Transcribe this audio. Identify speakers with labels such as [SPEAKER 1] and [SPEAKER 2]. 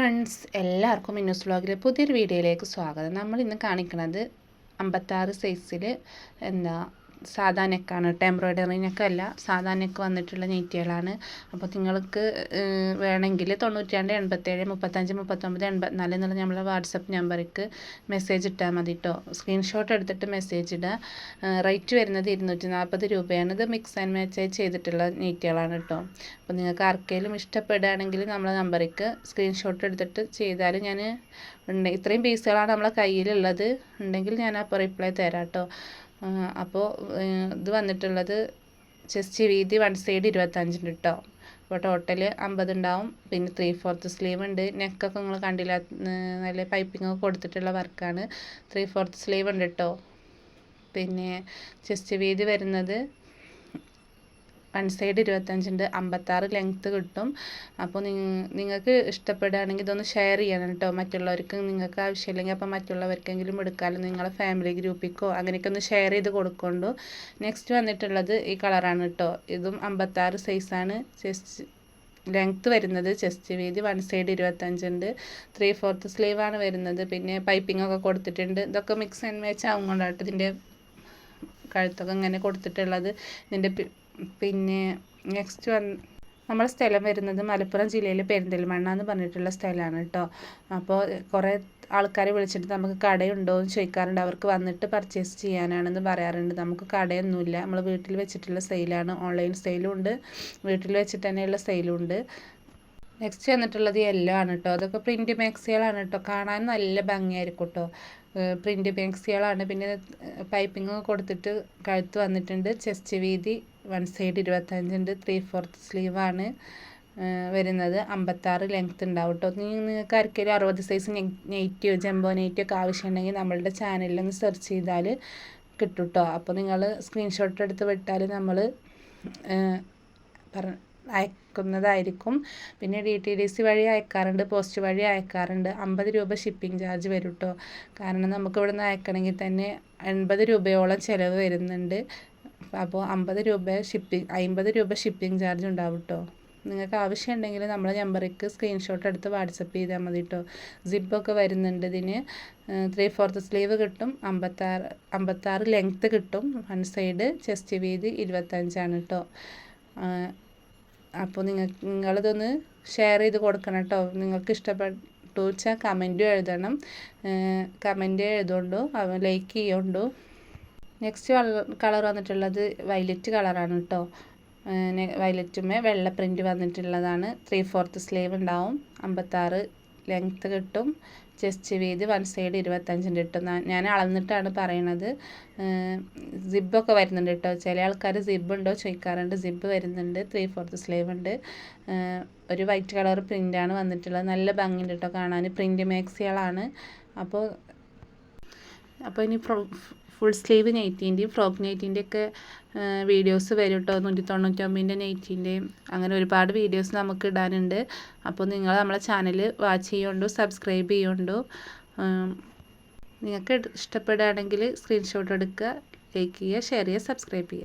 [SPEAKER 1] Friends എല്ലാവർക്കും മിന്നൂസ് വ്ളോഗിലെ പുതിയൊരു വീഡിയോയിലേക്ക് സ്വാഗതം. നമ്മൾ ഇന്ന് കാണിക്കുന്നത് അമ്പത്താറ് സൈസിൽ എന്താ സാധാ നെക്കാണ് കേട്ടോ എംബ്രോയ്ഡറി നെക്കല്ല സാധാ നെക്ക് വന്നിട്ടുള്ള നെറ്റികളാണ് അപ്പോൾ നിങ്ങൾക്ക് വേണമെങ്കിൽ തൊണ്ണൂറ്റി രണ്ട് എൺപത്തേഴ് മുപ്പത്തഞ്ച് മുപ്പത്തൊമ്പത് എൺപത്തിനാല് എന്നുള്ള നമ്മളെ വാട്സപ്പ് നമ്പർക്ക് മെസ്സേജ് ഇട്ടാൽ മതി കേട്ടോ സ്ക്രീൻഷോട്ട് എടുത്തിട്ട് മെസ്സേജ് ഇടുക റേറ്റ് വരുന്നത് ഇരുന്നൂറ്റി നാൽപ്പത് രൂപയാണ്. ഇത് മിക്സ് ആൻഡ് മാച്ച് ആയി ചെയ്തിട്ടുള്ള നെറ്റുകളാണ് കേട്ടോ അപ്പോൾ നിങ്ങൾക്ക് ആർക്കെങ്കിലും ഇഷ്ടപ്പെടുകയാണെങ്കിൽ നമ്മളെ നമ്പറിക്ക് സ്ക്രീൻഷോട്ട് എടുത്തിട്ട് ചെയ്താൽ ഞാൻ ഉണ്ട് ഇത്രയും പീസുകളാണ് നമ്മളെ കയ്യിലുള്ളത്. ഉണ്ടെങ്കിൽ ഞാൻ അപ്പോൾ റിപ്ലൈ തരാം കേട്ടോ അപ്പോൾ ഇത് വന്നിട്ടുള്ളത് ചെസ്റ്റ് വീതി വൺ സൈഡ് ഇരുപത്തഞ്ചിന്റെ കേട്ടോ അപ്പോൾ ടോട്ടൽ അമ്പത് ഉണ്ടാവും പിന്നെ ത്രീ ഫോർത്ത് സ്ലീവ് ഉണ്ട് നെക്കൊക്കെ നിങ്ങൾ കണ്ടില്ല? നല്ല പൈപ്പിംഗ് ഒക്കെ കൊടുത്തിട്ടുള്ള വർക്കാണ് ത്രീ ഫോർത്ത് സ്ലീവ് ഉണ്ട് കേട്ടോ പിന്നെ ചെസ്റ്റ് വീതി വരുന്നത് വൺ സൈഡ് ഇരുപത്തഞ്ചുണ്ട് അമ്പത്താറ് ലെങ്ത്ത് കിട്ടും. അപ്പോൾ നിങ്ങൾക്ക് ഇഷ്ടപ്പെടുകയാണെങ്കിൽ ഇതൊന്ന് ഷെയർ ചെയ്യണം കേട്ടോ മറ്റുള്ളവർക്ക് നിങ്ങൾക്ക് ആവശ്യമില്ലെങ്കിൽ അപ്പോൾ മറ്റുള്ളവർക്കെങ്കിലും എടുക്കാമല്ലോ നിങ്ങളെ ഫാമിലി ഗ്രൂപ്പിക്കോ അങ്ങനെയൊക്കെ ഒന്ന് ഷെയർ ചെയ്ത് കൊടുക്കൊണ്ടു. നെക്സ്റ്റ് വന്നിട്ടുള്ളത് ഈ കളറാണ് കേട്ടോ ഇതും അമ്പത്താറ് സൈസാണ് ചെസ്റ്റ് ലെങ്ത്ത് വരുന്നത് ചെസ്റ്റ് വീതി വൺ സൈഡ് ഇരുപത്തഞ്ചുണ്ട് ത്രീ ഫോർത്ത് സ്ലീവാണ് വരുന്നത്. പിന്നെ പൈപ്പിംഗ് ഒക്കെ കൊടുത്തിട്ടുണ്ട്. ഇതൊക്കെ മിക്സ് ആൻഡ് മാച്ച് ആവും കൊണ്ടാട്ട് ഇതിന്റെ കഴുത്തൊക്കെ ഇങ്ങനെ കൊടുത്തിട്ടുള്ളത്. ഇതിന്റെ പിന്നെ നെക്സ്റ്റ് വന്ന് നമ്മുടെ സ്ഥലം വരുന്നത് മലപ്പുറം ജില്ലയിലെ പെരിന്തൽമണ്ണ എന്ന് പറഞ്ഞിട്ടുള്ള സ്ഥലമാണ് കേട്ടോ. അപ്പോൾ കുറേ ആൾക്കാരെ വിളിച്ചിട്ട് നമുക്ക് കടയുണ്ടോ എന്ന് ചോദിക്കാറുണ്ട്. അവർക്ക് വന്നിട്ട് പർച്ചേസ് ചെയ്യാനാണെന്ന് പറയാറുണ്ട്. നമുക്ക് കടയൊന്നുമില്ല. നമ്മൾ വീട്ടിൽ വെച്ചിട്ടുള്ള സെയിലാണ് ഓൺലൈൻ സെയിലും ഉണ്ട്. വീട്ടിൽ വെച്ചിട്ട് തന്നെയുള്ള സെയിലും ഉണ്ട്. നെക്സ്റ്റ് വന്നിട്ടുള്ളത് യെല്ലോ ആണ് കേട്ടോ. അതൊക്കെ പ്രിന്റ് മാക്സികളാണ് കേട്ടോ. കാണാൻ നല്ല ഭംഗിയായിരിക്കും കേട്ടോ. പ്രിന്റ് മാക്സികളാണ് പിന്നെ പൈപ്പിംഗ് കൊടുത്തിട്ട് കഴുത്ത് വന്നിട്ടുണ്ട്. ചെസ്റ്റ് വീതി വൺ സൈഡ് ഇരുപത്തഞ്ചുണ്ട് ത്രീ ഫോർത്ത് സ്ലീവാണ് വരുന്നത്. അമ്പത്താറ് ലെങ്ത് ഉണ്ടാവും കേട്ടോ നിങ്ങൾക്ക് ആർക്കെങ്കിലും അറുപത് സൈസ് നെയ്റ്റിയോ ജംബോ നെയ്റ്റിയോ ഒക്കെ ആവശ്യമുണ്ടെങ്കിൽ നമ്മളുടെ ചാനലിൽ ഒന്ന് സെർച്ച് ചെയ്താൽ കിട്ടും കേട്ടോ അപ്പോൾ നിങ്ങൾ സ്ക്രീൻഷോട്ട് എടുത്ത് വിട്ടാൽ നമ്മൾ പറ അയക്കുന്നതായിരിക്കും. പിന്നെ ഡി ടി ഡി സി വഴി അയക്കാറുണ്ട് പോസ്റ്റ് വഴി അയക്കാറുണ്ട്. അമ്പത് രൂപ ഷിപ്പിംഗ് ചാർജ് വരും കേട്ടോ കാരണം നമുക്ക് ഇവിടെ നിന്ന് അയക്കണമെങ്കിൽ തന്നെ എൺപത് രൂപയോളം ചിലവ് വരുന്നുണ്ട്. അപ്പോൾ അമ്പത് രൂപ ഷിപ്പിംഗ് അമ്പത് രൂപ ഷിപ്പിംഗ് ചാർജ് ഉണ്ടാവും കേട്ടോ നിങ്ങൾക്ക് ആവശ്യമുണ്ടെങ്കിൽ നമ്മളെ നമ്പറിലേക്ക് സ്ക്രീൻഷോട്ട് എടുത്ത് വാട്സപ്പ് ചെയ്താൽ മതി കേട്ടോ സിബൊക്കെ വരുന്നുണ്ട് ഇതിന്. ത്രീ ഫോർത്ത് സ്ലീവ് കിട്ടും. അമ്പത്താറ് അമ്പത്താറ് ലെങ്ത്ത് കിട്ടും. വൺ സൈഡ് ചെസ്റ്റ് വീതി ഇരുപത്തഞ്ചാണ് കേട്ടോ അപ്പോൾ നിങ്ങൾ നിങ്ങളിതൊന്ന് ഷെയർ ചെയ്ത് കൊടുക്കണം കേട്ടോ നിങ്ങൾക്ക് ഇഷ്ടപ്പെട്ടു വെച്ചാൽ കമന്റും എഴുതണം. കമന്റ് എഴുതുകൊണ്ടു ലൈക്ക് ചെയ്യുകൊണ്ടു നെക്സ്റ്റ് കളർ വന്നിട്ടുള്ളത് വയലറ്റ് കളറാണ് കേട്ടോ വയലറ്റുമേ വെള്ള പ്രിന്റ് വന്നിട്ടുള്ളതാണ്. ത്രീ ഫോർത്ത് സ്ലീവ് ഉണ്ടാവും. അമ്പത്താറ് ലെങ്ത്ത് കിട്ടും. ചെസ്റ്റ് വീതി വൺ സൈഡ് ഇരുപത്തഞ്ചിന്റെ കിട്ടും ഞാൻ അളന്നിട്ടാണ് പറയണത്. സിബൊക്കെ വരുന്നുണ്ട് കേട്ടോ ചില ആൾക്കാർ സിബ് ഉണ്ടോ ചോദിക്കാറുണ്ട്. സിബ് വരുന്നുണ്ട്. ത്രീ ഫോർത്ത് സ്ലീവ് ഉണ്ട്. ഒരു വൈറ്റ് കളർ പ്രിന്റാണ് വന്നിട്ടുള്ളത്. നല്ല ഭംഗിയുണ്ട് കേട്ടോ കാണാൻ. പ്രിന്റ് മാക്സികളാണ് അപ്പോൾ അപ്പോൾ ഇനി ഫുൾ സ്ലീവ് നെയ്റ്റീന്റെയും ഫ്രോക്ക് നെയ്റ്റീന്റെ ഒക്കെ വീഡിയോസ് വരും കേട്ടോ നൂറ്റി തൊണ്ണൂറ്റൊമ്പതിന്റെ നെയ്റ്റീന്റെയും അങ്ങനെ ഒരുപാട് വീഡിയോസ് നമുക്ക് ഇടാനുണ്ട്. അപ്പോൾ നിങ്ങൾ നമ്മളെ ചാനൽ വാച്ച് ചെയ്യുകൊണ്ടു സബ്സ്ക്രൈബ് ചെയ്യുകൊണ്ടു നിങ്ങൾക്ക് ഇഷ്ടപ്പെടുകയാണെങ്കിൽ സ്ക്രീൻഷോട്ട് എടുക്കുക ലൈക്ക് ചെയ്യുക ഷെയർ ചെയ്യുക സബ്സ്ക്രൈബ് ചെയ്യുക.